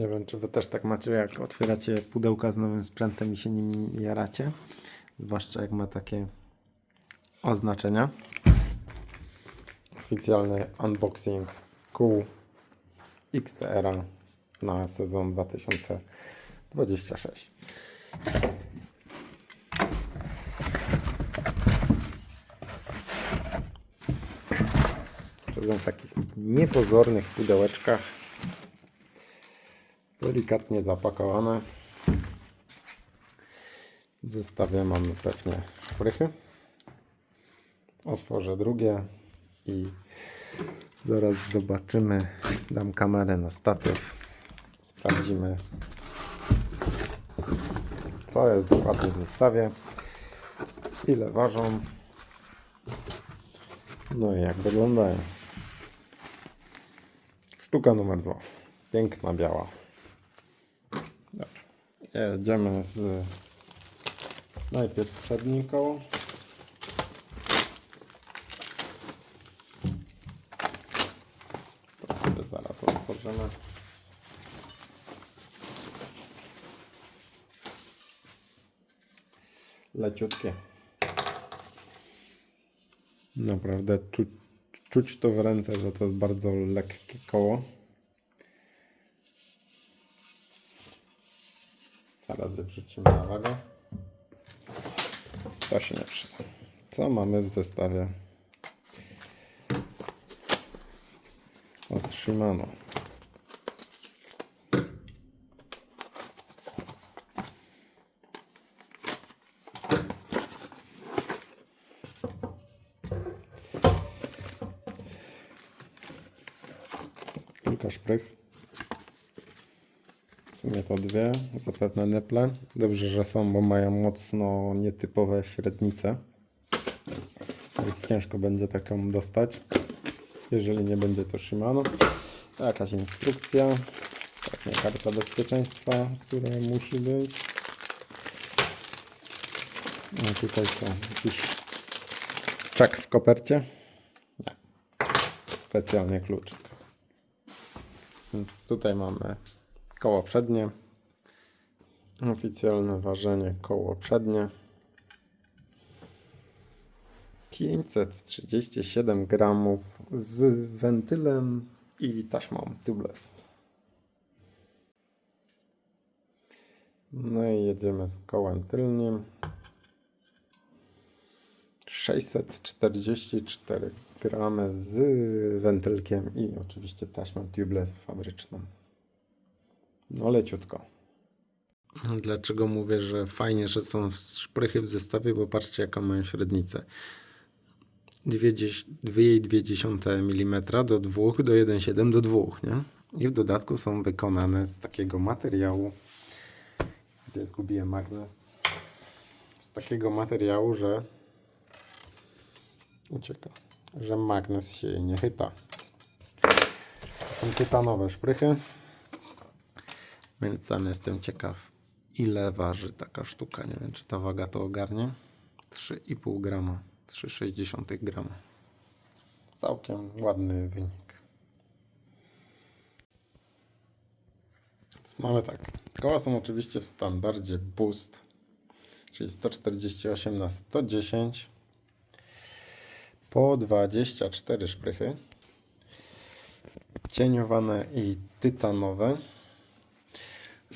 Nie wiem, czy wy też tak macie, jak otwieracie pudełka z nowym sprzętem i się nim jaracie. Zwłaszcza jak ma takie oznaczenia. Oficjalny unboxing kół XTR na sezon 2026. Siedzą w takich niepozornych pudełeczkach. Delikatnie zapakowane. W zestawie mamy pewnie szprychy. Otworzę drugie i zaraz zobaczymy. Dam kamerę na statyw. Sprawdzimy, co jest dokładnie w zestawie, ile ważą, no i jak wyglądają. Sztuka numer dwa. Piękna biała. Jedziemy z najpierw przednim koło. To sobie zaraz otworzymy. Leciutkie. Naprawdę czuć, czuć to w ręce, że to jest bardzo lekkie koło. Zaraz je wrzucimy na wagę. To się nie przyda. Co mamy w zestawie? Od Shimano. Kilka szprych. Sumie to dwie, zapewne neple. Dobrze, że są, bo mają mocno nietypowe średnice. Więc ciężko będzie taką dostać, jeżeli nie będzie to Shimano. Jakaś instrukcja, pewnie karta bezpieczeństwa, która musi być. No tutaj są jakiś czek w kopercie. Nie. Specjalnie kluczyk. Więc tutaj mamy koło przednie. Oficjalne ważenie koło przednie. 537 gramów z wentylem i taśmą tubeless. No i jedziemy z kołem tylnym. 644 gramy z wentylkiem i oczywiście taśmą tubeless fabryczną. No leciutko. Dlaczego mówię, że fajnie, że są szprychy w zestawie, bo patrzcie jaką mają średnicę. 2,2 mm do 2 do 1,7 do 2, nie? I w dodatku są wykonane z takiego materiału, gdzie zgubiłem magnes, z takiego materiału, że ucieka, że magnes się nie chyta. To są tytanowe szprychy, więc sam jestem ciekaw, ile waży taka sztuka. Nie wiem, czy ta waga to ogarnie. 3,5 grama, 3,6 grama. Całkiem ładny wynik. Więc mamy tak. Koła są oczywiście w standardzie Boost, czyli 148 na 110 po 24 szprychy. Cieniowane i tytanowe.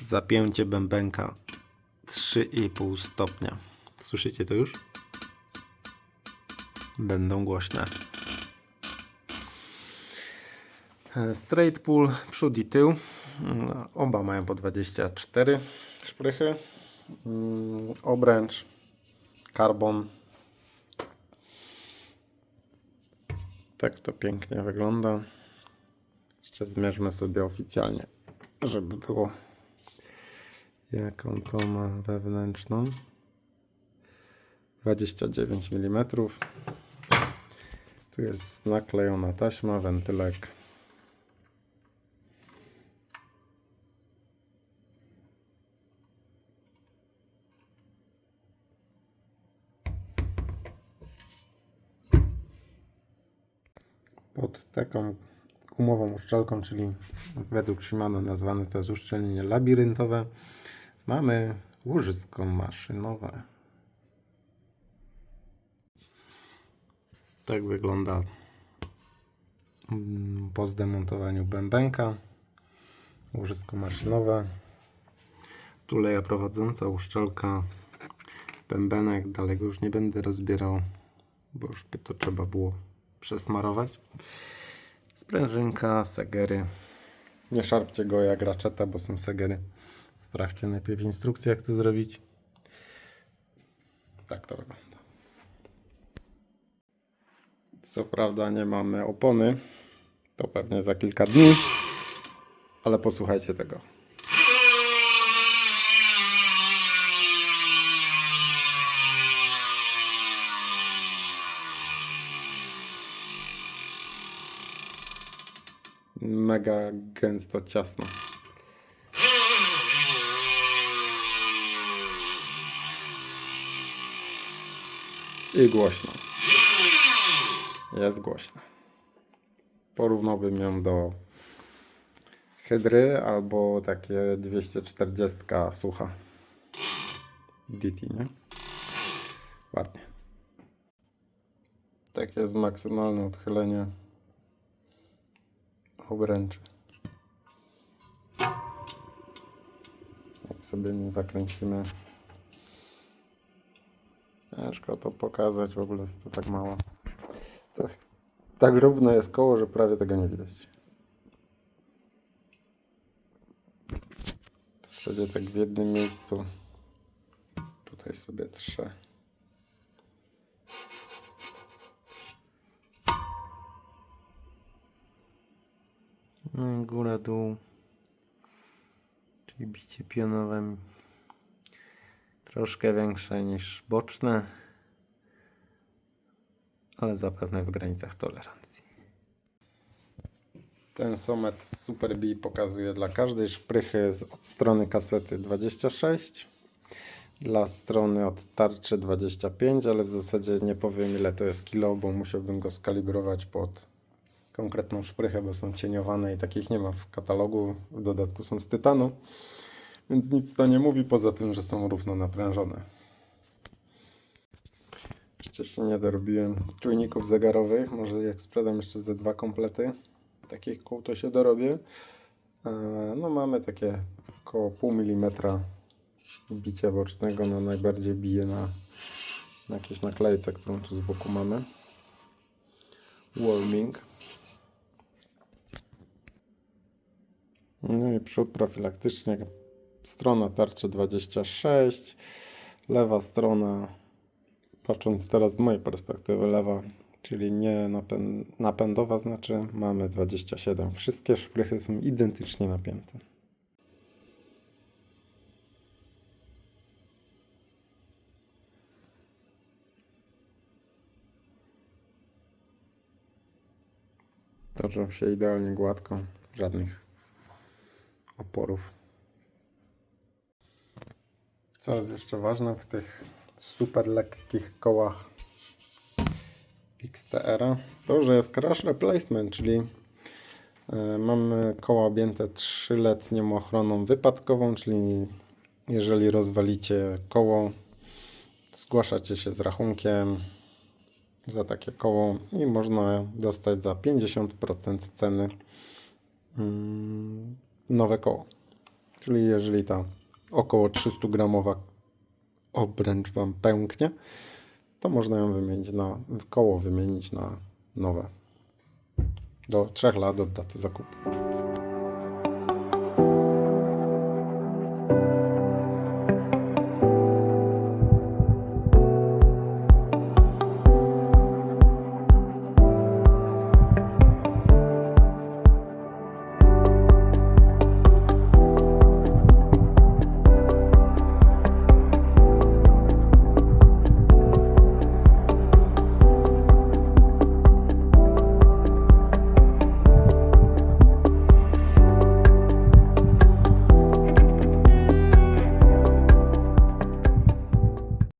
Zapięcie bębenka 3,5 stopnia. Słyszycie to już? Będą głośne. E, Straight pull, przód i tył. Mm, Oba mają po 24 szprychy. Mm, Obręcz, karbon. Tak to pięknie wygląda. Jeszcze zmierzmy sobie oficjalnie, żeby było jaką to ma wewnętrzną? 29 mm tu jest naklejona taśma, wentylek. Pod taką gumową uszczelką, czyli według Shimano nazwane to jest uszczelnienie labiryntowe. Mamy łożysko maszynowe. Tak wygląda mm, po zdemontowaniu bębenka. Łożysko maszynowe. Tuleja prowadząca, uszczelka, bębenek. Dalej już nie będę rozbierał, bo już by to trzeba było przesmarować. Sprężynka, segery. Nie szarpcie go jak raczeta, bo są segery. Sprawdźcie najpierw instrukcję, jak to zrobić. Tak to wygląda. Co prawda nie mamy opony. To pewnie za kilka dni. Ale posłuchajcie tego. Mega gęsto, ciasno. I głośno. Jest głośno. Porównałbym ją do Hydry albo takie 240 sucha. DT, nie? Ładnie. Takie jest maksymalne odchylenie obręczy. Jak sobie nim zakręcimy. Ciężko to pokazać, w ogóle jest to tak mało. Tak, tak równo jest koło, że prawie tego nie widać. W zasadzie tak w jednym miejscu. Tutaj sobie trzę. No i góra, dół. Czyli bicie pionowe troszkę większe niż boczne, ale zapewne w granicach tolerancji. Ten Somet Super B pokazuje dla każdej szprychy z, od strony kasety 26, dla strony od tarczy 25, ale w zasadzie nie powiem ile to jest kilo, bo musiałbym go skalibrować pod konkretną szprychę, bo są cieniowane i takich nie ma w katalogu. W dodatku są z tytanu, więc nic to nie mówi, poza tym, że są równo naprężone. Jeszcze się nie dorobiłem czujników zegarowych. Może jak sprzedam jeszcze ze dwa komplety takich kół, to się dorobię. E, No mamy takie około pół milimetra bicia bocznego. No najbardziej bije na, na jakiejś naklejce, którą tu z boku mamy. Warming. No i przód profilaktycznie. Strona tarczy 26. Lewa strona, patrząc teraz z mojej perspektywy, lewa, czyli nie napę- napędowa, znaczy mamy 27. Wszystkie szprychy są identycznie napięte. Toczą się idealnie gładko, żadnych oporów. Co jest jeszcze ważne w tych super lekkich kołach XTR, to że jest crash replacement, czyli e, mamy koła objęte 3-letnią ochroną wypadkową, czyli jeżeli rozwalicie koło, zgłaszacie się z rachunkiem za takie koło i można dostać za 50% ceny mm, nowe koło. Czyli jeżeli ta około 300 gramowa obręcz Wam pęknie, to można ją wymienić na koło wymienić na nowe. Do 3 lat od daty zakupu.